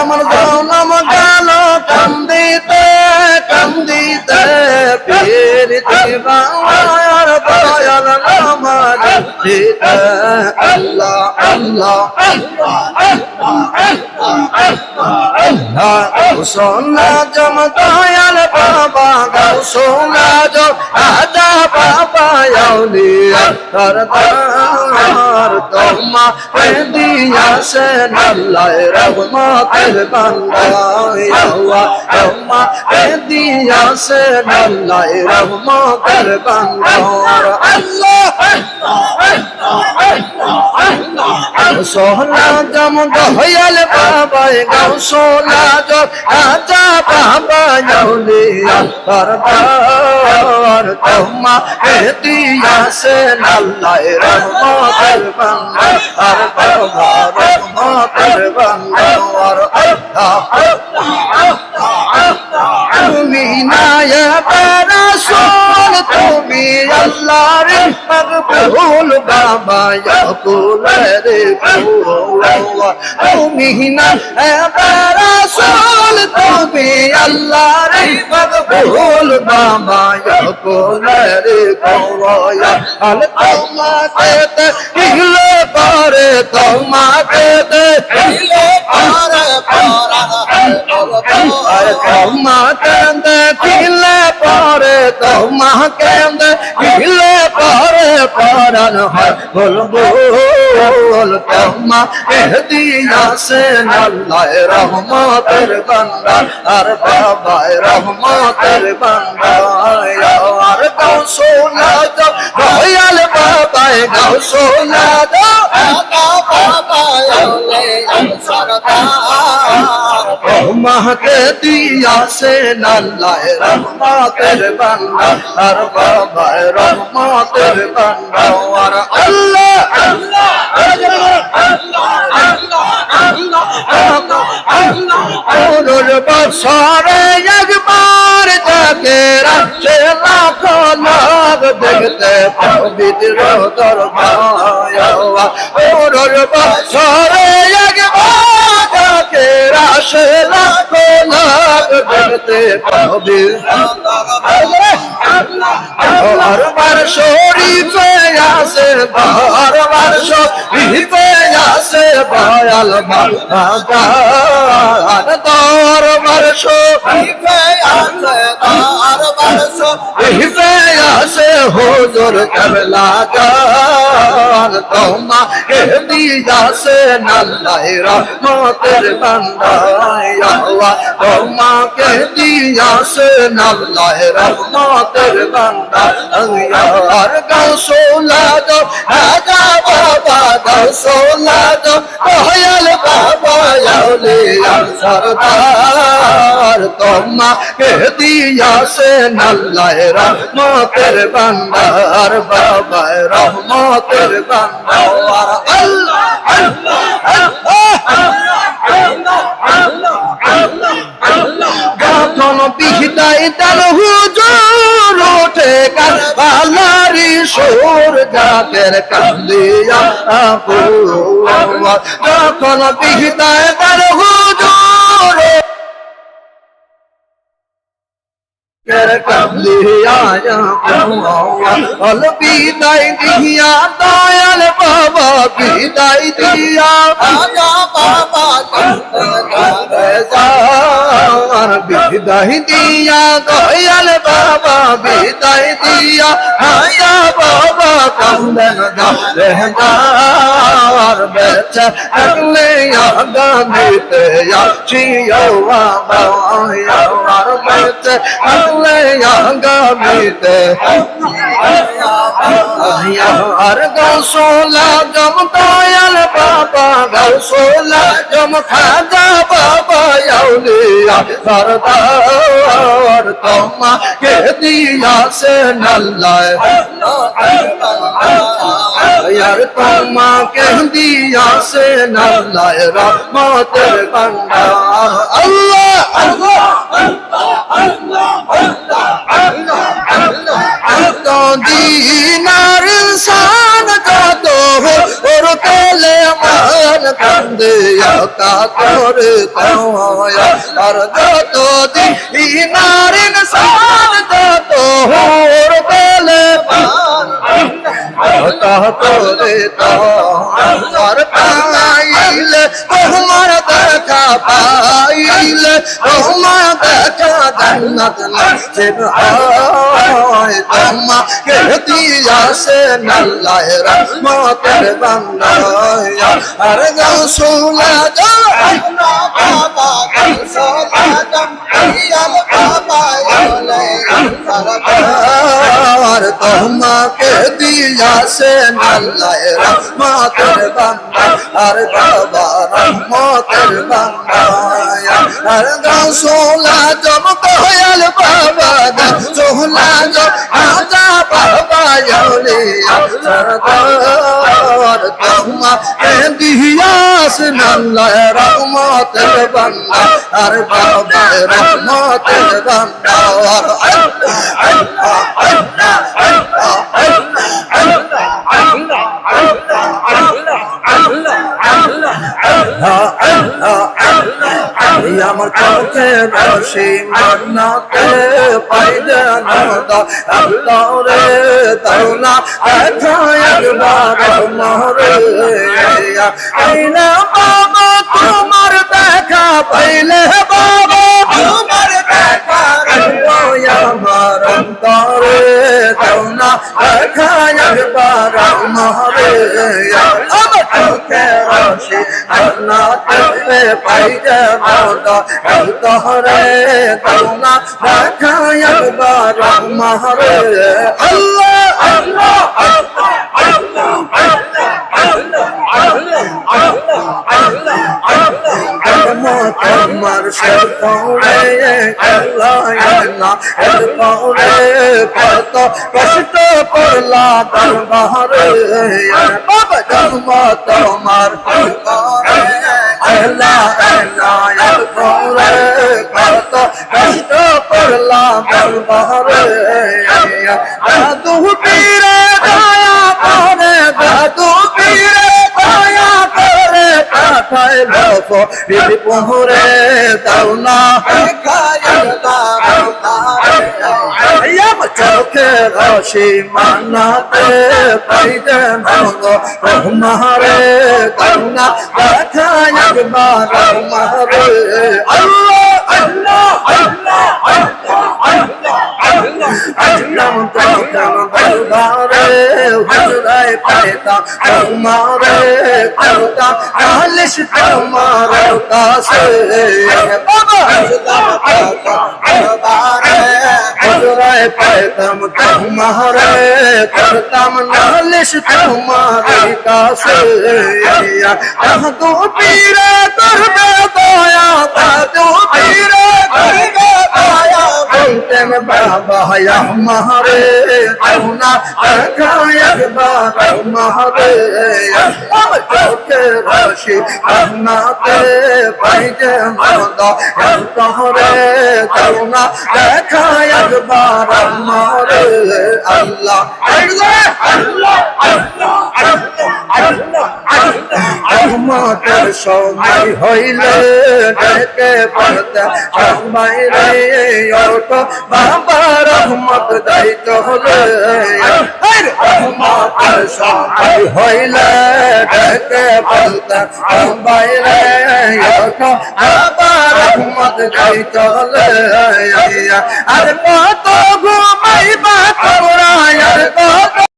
আমার জনম গেল কান্দিতে কান্দিতে পীর দিবার দয়াল নামার দিতে আল্লাহ আল্লাহ সোনা জম দয়াল বাবা গাও সোনা জম আজা বাবা আউলিয়া সরদার তোমা দিয়াছে আল্লাহ রহমতের বান্দা তোমা দিয়াছে আল্লাহ রহমতের বান্দা আল্লাহ সোহলা জম দয়াল বাবা গাও সোনা জম আজা বাবা আউলিয়া সরদার তোমা দিয়াছে আল্লাহ রহমতের বান্দা আর বাবা রহমতের বান্দা আর তুমি নায়বা রাসূল তুমি আল্লাহর মকবুল বাবা ইয়াকুল রে তুমি নায়বা রাসূল তুমি আল্লাহর মকবুল বাবা ইয়াকুল রে কওয়া আল তোমাকে তে কিলে পারে তোমাকে তে পারে পারে তোমাকে তে কিলে পারে তোমাকে তে কিলে পারে পারান হয় বল বল তোমা দিয়াছে আল্লাহ রহমতের বান্দা আর বাবা রহমতের বান্দা আর গাও সোনা যা দয়াল বাবা গাও সোনা যা রহমতে দিয়াছে আল্লাহ রহমতের বান্দা আর বাবা রহমতের বান্দা। আর আল্লাহ ওর বছরে একবার যাকে রাখছে লাখ লাখ দেখতে পবিত্র দরগায় ওর বছরে একবার যাকে রাখছে লাখ লাখ দেখতে পবিত্র বারবার শরীফে আসে বারবার শরীফে আসে বয়াল বাগান দরবার শরীফে আসে দরবার শরীফে আসে হুজুর কাবলা গান তোমা কে দিয়াছে নাল্লাই রহমতের বান্দায়া তোমা কে দিয়াছে নাল্লাই রহমতের বান্দা আর গাও সোলা দো রাজা বাবা, গাও সোলা দো দয়াল বাবা আউলিয়া সরদার তোমা কে দিয়াছে নাল্লাই রহমতের বান্দা আর বাবা রহমতের বান্দা আর আল্লাহ আল্লাহ যখন বিহদাই তার হুজুর কারবালারি সুর জাতের কান্দিয়া যখন বিহদাই তার হুজুর বিদায় দিয়া দয়াল বাবা বিদায় দিয়া। বাবা বিদায় দিয়া, দয়াল বাবা বিদায় দিয়া, হায়া বাবা কান্দন গার বেচা আগলে আগামীতে আছি আর বেচা আগলে আগামীতে আর গৌসোলা জম দয়াল বাবা গৌসোলা জম খাজা বাবা আউলিয়া সরদার তোমা কে দিয়াছে নাল্লায় यार তোমা কে দিয়াছে নাল্লায় রহমতের বান্দা আল্লাহ আল্লাহ কত দিনার ইনসান কত ওর তেলে মান কান্দে একা করে কয়া আর যত দিনার ইনসান তত হোর পেলে করে তোমার পাইলে তোমার দেখা পাইলে তোমার দেখা জান্নাত নসিব হয়। তোমাকে দিয়াছে নাল্লাহ রহমতের বান্দায়া। আর গৌসুলা যা বাবা গৌসুলা যা ইয়াল বাবা তোমাকে দিয়াছে আল্লাহ রহমতের বান্দা আর বাবা রহমতের বান্দা আর গাছলা জম কয়াল বাবা গাছলা জম আজা বাবা ইয়ালে সরদার তোমাকে দিয়াছে আল্লাহ রহমতের বান্দা আর বাবা রহমতের বান্দা আমার চোখে রসি মান্নাতে পাইলে নদা আল্লাহ রে তাওলা আথা একবার মহরে আইনা বাবা তোমার দেখা পাইলে বাবা তোমার দেখা আমার অন্তরে তাওলা তহরে তাওলা দেখা একবার মহরে আল্লাহ পৌড়ে আল্লাহ আল্লাহ এর পৌড়ে কত কষ্ট করলা দরবারে বাবা জন্ম তোমার পৌড়ে আল্লাহ আল্লাহ এর পৌড়ে কত কষ্ট করলা দরবারে দাদু পীরে দয়া করে দাদু পীরে দয়া করে দাও চোখে রসি মানাতে পাইতে মারে করুণা দেখা একবার মারে আল্লাহ আল্লাহ আল্লাহ আল্লাহ দরবারে হুজুরাই পাইতা তোমারে করতা আলিশ তোমার কাছে বাবা হুজুরাই পাইতাম তোমারে করতাম নালিশ তোমার কাছে আহ তো পীরে করবে দয়া তো পীরে করবে দয়া বলতেন বাবা মারে করুণা একবার মারে আমার চোখে রসি আপনাতে পাইতে মদ তহরে করুণা দেখা একবার মারে আল্লাহ আল্লাহ আল্লাহ আল্লাহ আল্লাহ। রহমতের সময় হইলে ডেকে পড়তে সময় রে ওঠ বাবা রহমত যাই চলে রহমতের সময় হইলে ডেকে পড়তে সময় রে ওঠ বাবা রহমত যাই চলে আর কত ঘুমাইবা তোমরা আর কত